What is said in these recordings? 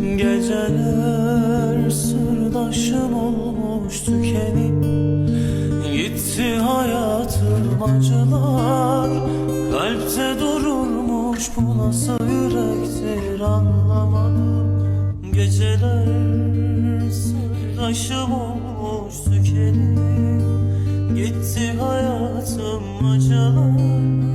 Geceler sırdaşım olmuş tükenip Gitti hayatım acılar. Kalpte dururmuş bu nasıl yürektir anlamadım. Geceler sırdaşım olmuş tükenip Gitti hayatım acılar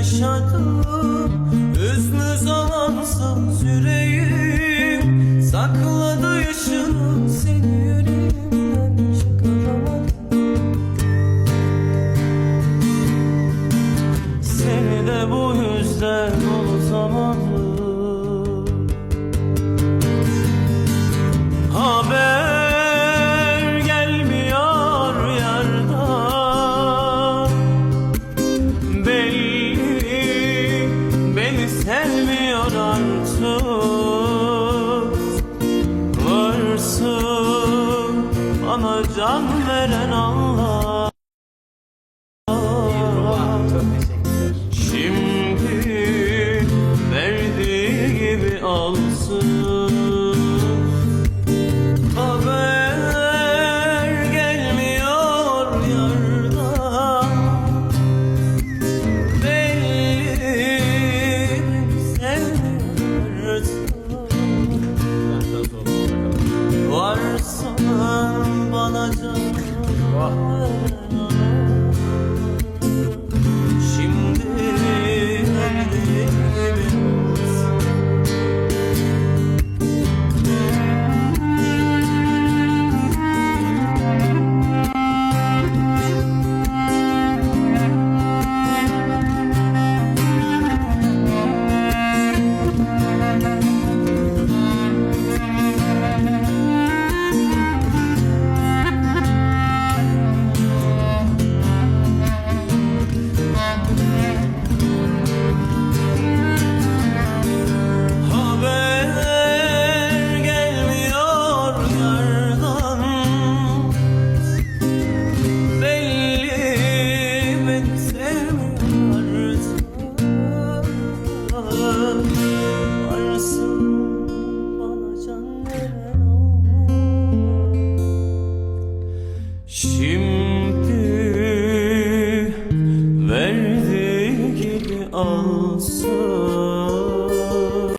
yaşadım. Üzmü zamansız yüreğim Sakladı yaşını seni yüreğimden çıkaramadım. Seni de bu yüzden artık Varsın bana can veren Allah bana Şimdi verdiği gibi alsın